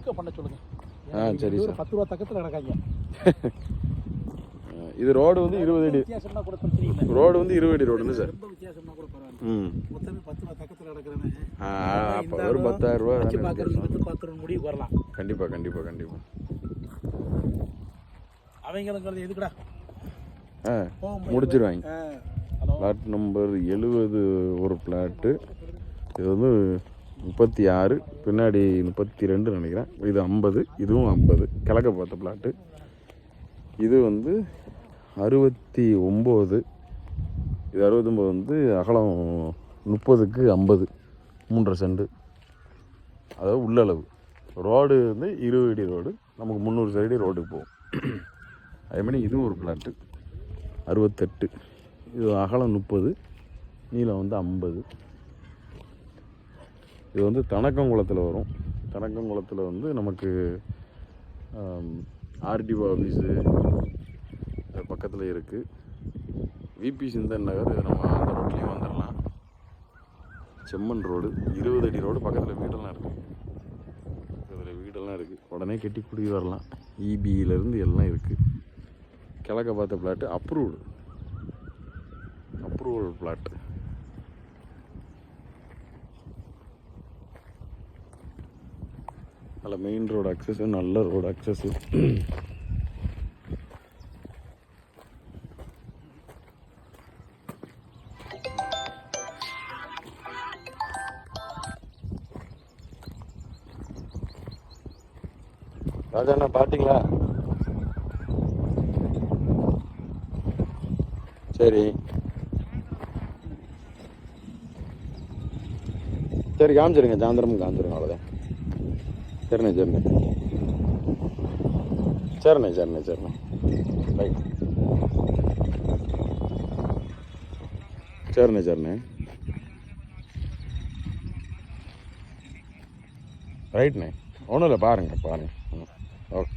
குயிக்காக பண்ண சொல்லுங்க. ஆ, சரி ஒரு சார். பத்து ரூபா தக்கத்தில் கிடக்காங்க இது ரோடு வந்து இருபது அடி. ரோடு வந்து இருபது அடி ரோடுன்னு சார்? ம். அப்போ ஒரு பத்தாயிரம் ரூபா முடிவு வரலாம். கண்டிப்பாக கண்டிப்பாக கண்டிப்பாக அவங்களுங்கிறது எதுக்குடா? ஆ முடிச்சிருவாங்க. பிளாட் நம்பர் எழுபது ஒரு பிளாட்டு இது வந்து முப்பத்தி ஆறு பின்னாடி முப்பத்தி ரெண்டு நினைக்கிறேன். இது ஐம்பது இதுவும் ஐம்பது. கிழக்க பார்த்த பிளாட்டு இது வந்து அறுபத்தி ஒம்பது. இது அறுபத்தொம்போது வந்து அகலம் முப்பதுக்கு ஐம்பது. மூன்றரை செண்டு அதாவது உள்ளளவு. ரோடு வந்து இருபது அடி ரோடு. நமக்கு முந்நூறு சைடு ரோடுக்கு போகும். அதே மாதிரி இதுவும் ஒரு பிளாட்டு அறுபத்தெட்டு. இது அகலம் முப்பது நீளம் வந்து ஐம்பது. இது வந்து தணக்கங்குளத்தில் வரும். தணக்கங்குளத்தில் வந்து நமக்கு ஆர்டிஓ ஆஃபீஸு பக்கத்தில் இருக்குது விபி சிந்தன் நகர் நம்ம அந்த ரோட்லேயும் வந்துடலாம் செம்மண் ரோடு இருபது அடி ரோடு பக்கத்தில் வீடெல்லாம் இருக்குது பக்கத்தில் வீடெல்லாம் இருக்குது உடனே கட்டி குடி வரலாம். இபியிலேருந்து எல்லாம் இருக்குது கிழக்க பார்த்த பிளாட்டு அப்ரூவ்டு அப்ரூவல் பிளாட் நல்ல மெயின் ரோடு அக்சஸ் நல்ல ரோடு அக்சஸ் ராஜா அண்ணா பார்த்தீங்களா சரி. சரி காமிச்சிருங்க சாயந்தரம் காமிச்சிருங்க அவ்வளோதான் சரிண்ணே சரிண்ணே சரிண்ணே சரிண்ணே சரிண்ணே ரைட் சரிண்ணே சரிண்ணே ரைட்ண்ணே ஒன்றும் இல்லை பாருங்க பாருங்க. ம் ஓகே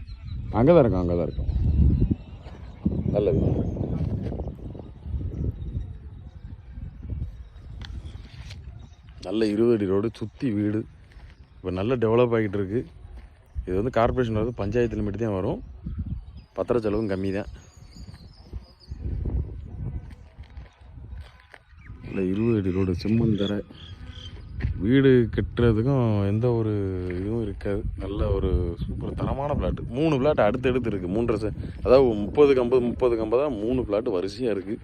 அங்கே தான் இருக்கும் அங்கே தான் இருக்கும். நல்லது. நல்ல இருபது அடி ரோடு சுற்றி வீடு. இப்போ நல்ல டெவலப் ஆகிட்டு இருக்கு இது வந்து கார்பரேஷன் வந்து பஞ்சாயத்தில் மட்டும் தான் வரும். பத்திர செலவும் கம்மி தான் இல்லை இருபது அடி ரோடு செம்மண் தர. வீடு கட்டுறதுக்கும் எந்த ஒரு இதுவும் இருக்காது. நல்ல ஒரு சூப்பர் தரமான பிளாட்டு மூணு பிளாட் அடுத்தடுத்து இருக்குது மூன்றரை அதாவது முப்பதுக்கு ஐம்பது முப்பதுக்கு ஐம்பதா மூணு பிளாட்டு வரிசையாக இருக்குது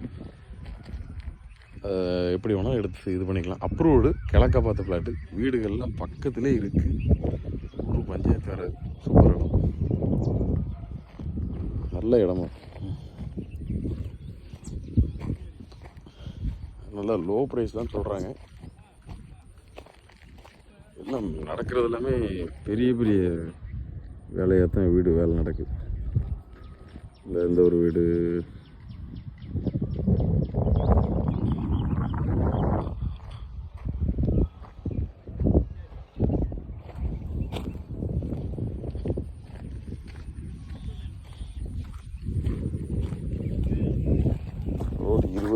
எப்படி வேணால் எடுத்து இது பண்ணிக்கலாம். அப்ரூவ்டு கிழக்க பார்த்த ஃப்ளாட்டு வீடுகள்லாம் பக்கத்திலே இருக்குது ஒரு பஞ்சாயத்து வராது சூப்பர் இடம். நல்ல இடமா. நல்லா லோ ப்ரைஸ் தான் சொல்கிறாங்க எல்லாம் நடக்கிறது எல்லாமே பெரிய பெரிய வேலையாக தான் வீடு வேலை நடக்குது. இந்த இந்த ஒரு வீடு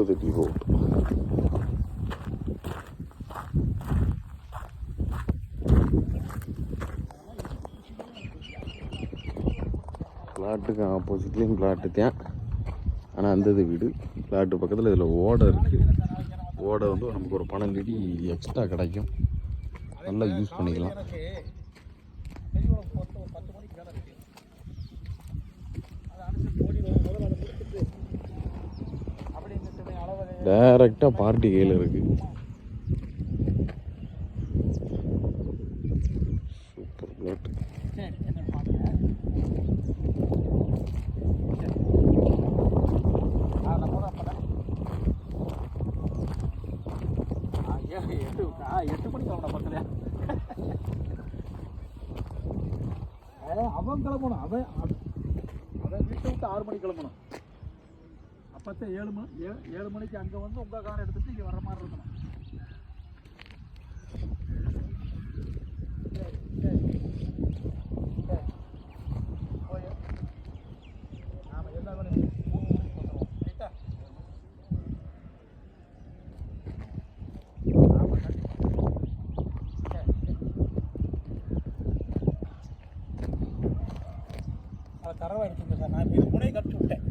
ரோடு இருபது அடி பிளாட்டுக்கு ஆப்போசிட்லேயும் பிளாட்டு தான் ஆனால் அந்த இது வீடு. பிளாட்டு பக்கத்தில் இதில் ஓடை இருக்குது ஓடை வந்து நமக்கு ஒரு பன்னெண்டு அடி எக்ஸ்ட்ரா கிடைக்கும். நல்லா யூஸ் பண்ணிக்கலாம். டைரெக்டாக பார்ட்டி கையில் இருக்குது சூப்பர் பிளாட் ஏன் எட்டு ஆ எட்டு மணிக்கு கிளம்புன பக்கத்தில் அவன் கிளம்பணும். அவன் அவன் அவன் வீட்டை விட்டு ஆறு மணிக்கு கிளம்பணும். பத்து ஏழு மணி ஏ ஏழு மணிக்கு அங்கே வந்து உங்கள் காரை எடுத்துட்டு இங்கே வர மாதிரி இருக்கணும். சரி சரி ஆமாம் எல்லா வேலையும் ஆமாம் சரி. சார் நான் இப்போ முனையை கழிச்சு விட்டேன்